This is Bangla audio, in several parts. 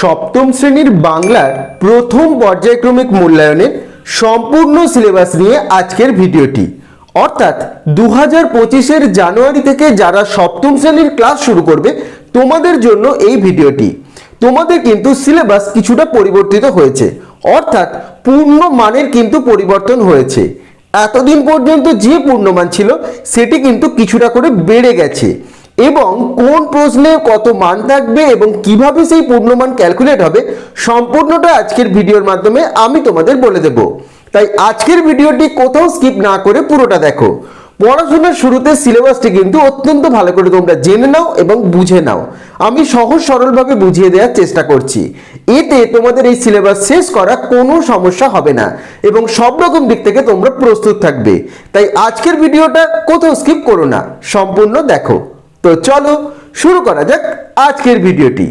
সপ্তম শ্রেণির বাংলার প্রথম পর্যায়ক্রমিক মূল্যায়নের সম্পূর্ণ সিলেবাস নিয়ে আজকের ভিডিওটি। অর্থাৎ দু হাজার পঁচিশের জানুয়ারি থেকে যারা সপ্তম শ্রেণির ক্লাস শুরু করবে, তোমাদের জন্য এই ভিডিওটি। তোমাদের কিন্তু সিলেবাস কিছুটা পরিবর্তিত হয়েছে। অর্থাৎ পূর্ণ মানের কিন্তু পরিবর্তন হয়েছে। এতদিন পর্যন্ত যে পূর্ণমান ছিল, সেটি কিন্তু কিছুটা করে বেড়ে গেছে। এবং কোন প্রশ্নে কত মান থাকবে এবং কীভাবে সেই পূর্ণমান ক্যালকুলেট হবে, সম্পূর্ণটা আজকের ভিডিওর মাধ্যমে আমি তোমাদের বলে দেব। তাই আজকের ভিডিওটি কোথাও স্কিপ না করে পুরোটা দেখো। পড়াশোনার শুরুতে সিলেবাসটি কিন্তু অত্যন্ত ভালো করে তোমরা জেনে নাও এবং বুঝে নাও। আমি সহজ সরলভাবে বুঝিয়ে দেওয়ার চেষ্টা করছি। এতে তোমাদের এই সিলেবাস শেষ করা কোনো সমস্যা হবে না এবং সব রকম দিক থেকে তোমরা প্রস্তুত থাকবে। তাই আজকের ভিডিওটা কোথাও স্কিপ করো না, সম্পূর্ণ দেখো। তো চলো শুরু করা যাক আজকের ভিডিওটি।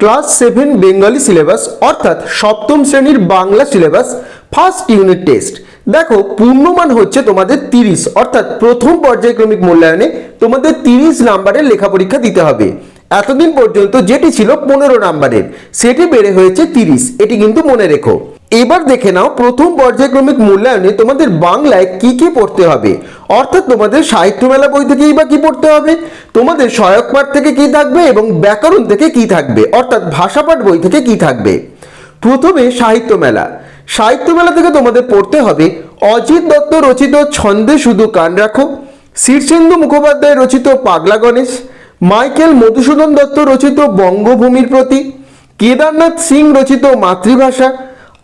ক্লাস সেভেন বেঙ্গলি সিলেবাস, অর্থাৎ সপ্তম শ্রেণির Bangla syllabus, first unit test. দেখো, পূর্ণমান হচ্ছে তোমাদের তিরিশ, অর্থাৎ প্রথম পর্যায়ক্রমিক মূল্যায়নে তোমাদের তিরিশ নাম্বারের লেখা পরীক্ষা দিতে হবে। এতদিন পর্যন্ত যেটি ছিল পনেরো নাম্বারের, সেটি বেড়ে হয়েছে তিরিশ। এটি কিন্তু মনে রেখো। এবার দেখে নাও প্রথম পর্যায়ক্রমিক মূল্যায়নে তোমাদের বাংলায় কি কি পড়তে হবে। অর্থাৎ তোমাদের সাহিত্য মেলা বই থেকেই বা কি পড়তে হবে, তোমাদের সহায়ক পাঠ থেকে কি থাকবে এবং ব্যাকরণ থেকে কি থাকবে, অর্থাৎ ভাষাপাঠ বই থেকে কি থাকবে। প্রথমে সাহিত্য মেলা। সাহিত্য মেলা থেকে তোমাদের পড়তে হবে অজিত দত্ত রচিত ছন্দে শুধু কান রাখো, শীর্ষেন্দু মুখোপাধ্যায় রচিত পাগলা গণেশ মাইকেল মধুসূদন দত্ত রচিত বঙ্গভূমির প্রতি, কেদারনাথ সিং রচিত মাতৃভাষা,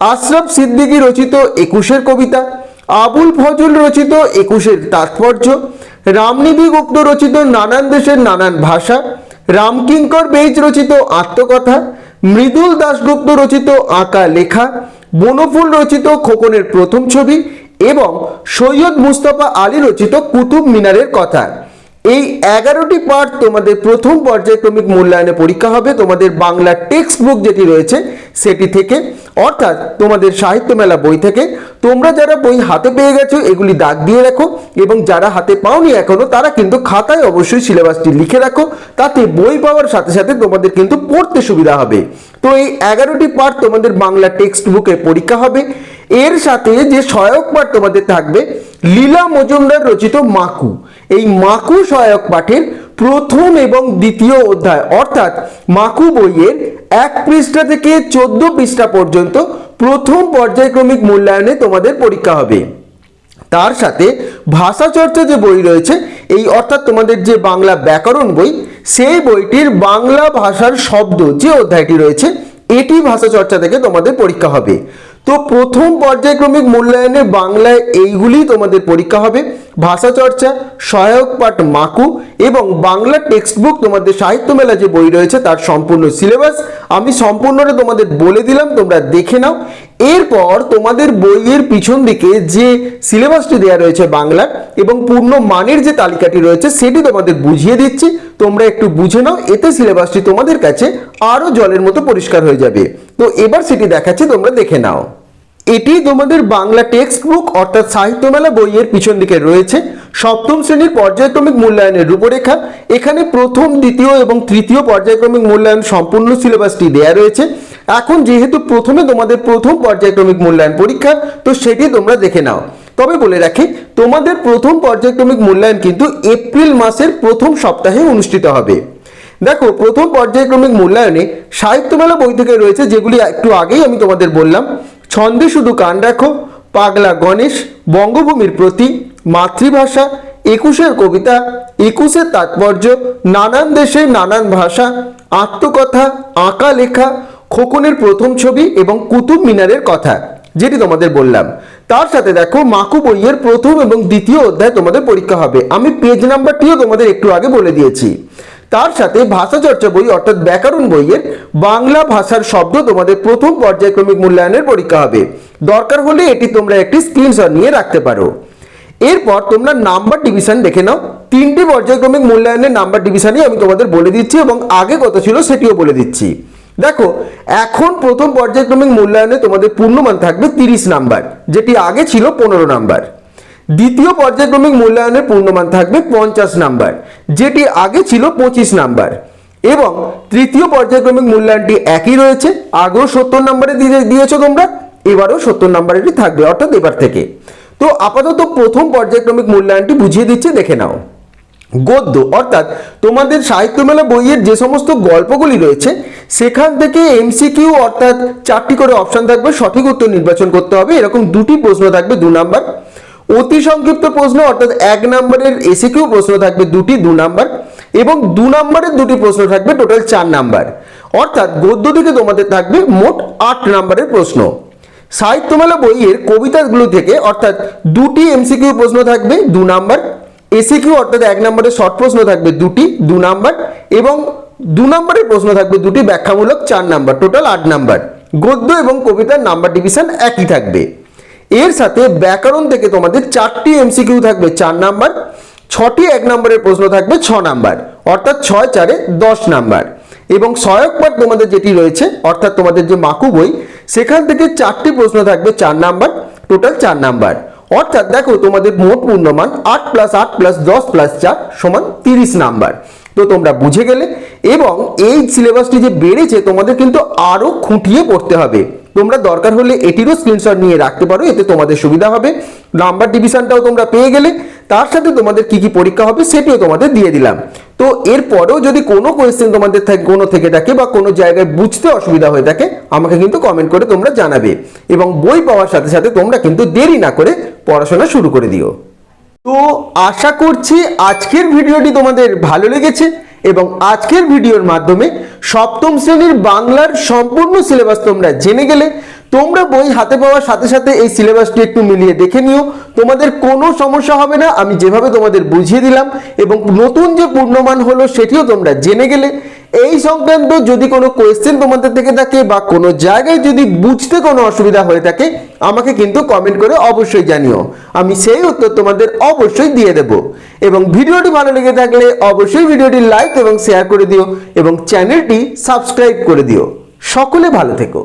আশরাফ সিদ্দিকী রচিত একুশের কবিতা, আবুল ফজল রচিত একুশের তাৎপর্য, রামনিধি গুপ্ত রচিত নানান দেশের নানান ভাষা, রামকিঙ্কর বেইজ রচিত আত্মকথা, মৃদুল দাশগুপ্ত রচিত আঁকা লেখা, বনফুল রচিত খোকনের প্রথম ছবি এবং সৈয়দ মুস্তফা আলী রচিত কুতুব মিনারের কথা। এই এগারোটি পার্ট তোমাদের প্রথম পর্যায়ক্রমিক মূল্যায়নে পরীক্ষা হবে। তোমাদের বাংলা টেক্সট বুক যেটি রয়েছে, সেটি থেকে। অর্থাৎ তোমাদের সাহিত্য মেলা বই থেকে। তোমরা যারা বই হাতে পেয়ে গেছো, এগুলি দাগ দিয়ে রাখো এবং যারা হাতে পাওনি এখনও, তারা কিন্তু খাতায় অবশ্যই সিলেবাসটি লিখে রাখো। তাতে বই পাওয়ার সাথে সাথে তোমাদের কিন্তু পড়তে সুবিধা হবে। তো এই এগারোটি পার্ট তোমাদের বাংলা টেক্সট বুকে পরীক্ষা হবে। এর সাথে যে সহায়ক পাঠ তোমাদের থাকবে, লীলা মজুমদার রচিত মাকু। এই মাকু সহায়ক পাঠের প্রথম এবং দ্বিতীয় অধ্যায়, অর্থাৎ মাকু বইয়ের এক পৃষ্ঠা থেকে চোদ্দ পৃষ্ঠা পর্যন্ত প্রথম পর্যায়ক্রমিক মূল্যায়নে তোমাদের পরীক্ষা হবে। তার সাথে ভাষা চর্চা যে বই রয়েছে, এই অর্থাৎ তোমাদের যে বাংলা ব্যাকরণ বই, সেই বইটির বাংলা ভাষার শব্দ যে অধ্যায়টি রয়েছে, এটি ভাষা চর্চা থেকে তোমাদের পরীক্ষা হবে। তো প্রথম পর্যায়ক্রমিক মূল্যায়নে বাংলায় এইগুলি তোমাদের পরীক্ষা হবে। ভাষা চর্চা, সহায়ক পাঠ মাকু এবং বাংলা টেক্সট বুক তোমাদের সাহিত্য মেলা যে বই রয়েছে তার সম্পূর্ণ সিলেবাস আমি সম্পূর্ণটা তোমাদের বলে দিলাম, তোমরা দেখে নাও। এরপর তোমাদের বইয়ের পিছন দিকে যে সিলেবাসটি দেওয়া রয়েছে বাংলার এবং পূর্ণ মানের যে তালিকাটি রয়েছে সেটি তোমাদের বুঝিয়ে দিচ্ছি। তোমরা একটু বুঝে নাও, এতে সিলেবাসটি তোমাদের কাছে আরও জলের মতো পরিষ্কার হয়ে যাবে। তো এবার সেটি দেখাচ্ছে, তোমরা দেখে নাও। এটি তোমাদের বাংলা টেক্সট বুক অর্থাৎ সাহিত্য মেলা বইয়ের পিছন দিকে রয়েছে। সপ্তম শ্রেণির পর্যায়ক্রমিক মূল্যায়নের রূপরেখা, এখানে প্রথম, দ্বিতীয় এবং তৃতীয় পর্যায়ক্রমিক মূল্যায়ন সম্পূর্ণ সিলেবাসটি দেয়া রয়েছে। এখন যেহেতু প্রথমে তোমাদের প্রথম পর্যায়ক্রমিক মূল্যায়ন পরীক্ষা, তো সেটি তোমরা দেখে নাও। তবে বলে রাখি, তোমাদের প্রথম পর্যায়ক্রমিক মূল্যায়ন কিন্তু এপ্রিল মাসের প্রথম সপ্তাহে অনুষ্ঠিত হবে। দেখো, প্রথম পর্যায়ক্রমিক মূল্যায়নে সাহিত্য মেলা বই থেকে রয়েছে যেগুলি একটু আগেই আমি তোমাদের বললাম। ছন্দে শুধু কান রাখো, পাগলা গণেশ, বঙ্গভূমির প্রতি মাতৃভাষা, একুশের কবিতা একুশের তাৎপর্য, নানান দেশের নানান ভাষা, আত্মকথা, আঁকা লেখা, খোকনের প্রথম ছবি এবং কুতুব মিনারের কথা, যেটি তোমাদের বললাম। তার সাথে দেখো মাকু বইয়ের প্রথম এবং দ্বিতীয় অধ্যায় তোমাদের পরীক্ষা হবে। আমি পেজ নাম্বারটিও তোমাদের একটু আগে বলে দিয়েছি। তার সাথে ভাষা চর্চা বই অর্থাৎ ব্যাকরণ বইয়ের বাংলা ভাষার শব্দ তোমাদের প্রথম পর্যায়ক্রমিক মূল্যায়নের পরীক্ষা হবে। দরকার হলে এটি তোমরা একটি স্ক্রিনশট নিয়ে রাখতে পারো। এরপর তোমরা নাম্বার ডিভিশন দেখে নাও। তিনটি পর্যায়ক্রমিক মূল্যায়নের নাম্বার ডিভিশনই আমি তোমাদের বলে দিচ্ছি এবং আগে কত ছিল সেটিও বলে দিচ্ছি। দেখো, এখন প্রথম পর্যায়ক্রমিক মূল্যায়নে তোমাদের পূর্ণমান থাকবে তিরিশ নাম্বার যেটি আগে ছিল পনেরো নাম্বার দ্বিতীয় পর্যায়ক্রমিক মূল্যায়নের পূর্ণমান থাকবে পঞ্চাশ নাম্বার, যেটি আগে ছিল পঁচিশ নাম্বার। এবং তৃতীয় পর্যায়ক্রমিক মূল্যায়নটি একই রয়েছে, আগেও সত্তর নাম্বারে দিয়ে দিয়েছ তোমরা, এবারও সত্তর নম্বরেরই থাকবে, অর্থাৎ এবার থেকে। তো আপাতত প্রথম পর্যায়ক্রমিক মূল্যায়নটি বুঝিয়ে দিচ্ছে, দেখে নাও। গদ্য, অর্থাৎ তোমাদের সাহিত্যমেলা বইয়ের যে সমস্ত গল্পগুলি রয়েছে, সেখান থেকে এমসিকিউ অর্থাৎ চারটি করে অপশন থাকবে, সঠিক উত্তর নির্বাচন করতে হবে, এরকম দুটি প্রশ্ন থাকবে দু নাম্বার। অতি সংক্ষিপ্ত প্রশ্ন, অর্থাৎ এক নম্বরের এসিকিউ প্রশ্ন থাকবে দুটি, দু নাম্বার, এবং দু নম্বরের দুটি প্রশ্ন থাকবে টোটাল চার নাম্বার। অর্থাৎ গদ্য থেকে তোমাদের থাকবে মোট আট নাম্বারের প্রশ্ন। সাহিত্যমেলা বইয়ের কবিতাগুলো থেকে, অর্থাৎ দুটি এমসিকিউ প্রশ্ন থাকবে দু নাম্বার, এসিকিউ, অর্থাৎ এক নম্বরের শর্ট প্রশ্ন থাকবে দুটি, দু নাম্বার, এবং দু নম্বরের প্রশ্ন থাকবে দুটি ব্যাখ্যামূলক চার নাম্বার, টোটাল আট নাম্বার। গদ্য এবং কবিতার নাম্বার ডিভিশন একই থাকবে। এর সাথে ব্যাকরণ থেকে তোমাদের চারটি এমসিকিউ থাকবে, চার নাম্বার, ছটি এক নম্বরের প্রশ্ন থাকবে, ছ নাম্বার, অর্থাৎ ছয় চারে দশ নাম্বার। এবং সহায়ক পাঠ তোমাদের যেটি রয়েছে, অর্থাৎ তোমাদের যে মাকু বই, সেখান থেকে চারটি প্রশ্ন থাকবে, চার নাম্বার, টোটাল চার নাম্বার। অর্থাৎ দেখো, তোমাদের মোট পূর্ণমান আট প্লাস আট প্লাস দশ প্লাস চার সমান তিরিশ নাম্বার। তো তোমরা বুঝে গেলে, এবং এই সিলেবাসটি যে বেড়েছে, তোমাদের কিন্তু আরও খুঁটিয়ে পড়তে হবে। তোমরা দরকার হলে এটিরও স্ক্রিনশট নিয়ে রাখতে পারো, এতে তোমাদের সুবিধা হবে। নাম্বার ডিভিশনটাও তোমরা পেয়ে গেলে, তার সাথে তোমাদের কি কি পরীক্ষা হবে সেটিও তোমাদের দিয়ে দিলাম। তো এরপরেও যদি কোনো কোয়েশ্চেন তোমাদের কোনো থেকে থাকে বা কোনো জায়গায় বুঝতে অসুবিধা হয়ে থাকে, আমাকে কিন্তু কমেন্ট করে তোমরা জানাবে। এবং বই পাওয়ার সাথে সাথে তোমরা কিন্তু দেরি না করে পড়াশোনা শুরু করে দিও। তো আশা করছি আজকের ভিডিওটি তোমাদের ভালো লেগেছে এবং আজকের ভিডিওর মাধ্যমে সপ্তম শ্রেণির বাংলার সম্পূর্ণ সিলেবাস তোমরা জেনে গেলে। তোমরা বই হাতে পাওয়ার সাথে সাথে এই সিলেবাসটি একটু মিলিয়ে দেখে নিও। তোমাদের কোনো সমস্যা হবে না, আমি যেভাবে তোমাদের বুঝিয়ে দিলাম এবং নতুন যে পূর্ণমান হলো সেটিও তোমরা জেনে গেলে। এই সংক্রান্ত যদি কোনো কোয়েশ্চেন তোমাদের থেকে থাকে বা কোনো জায়গায় যদি বুঝতে কোনো অসুবিধা হয়ে থাকে, আমাকে কিন্তু কমেন্ট করে অবশ্যই জানিও। আমি সেই উত্তর তোমাদের অবশ্যই দিয়ে দেব। এবং ভিডিওটি ভালো লেগে থাকলে অবশ্যই ভিডিওটি লাইক এবং শেয়ার করে দিও এবং চ্যানেলটি সাবস্ক্রাইব করে দিও। সকলে ভালো থেকো।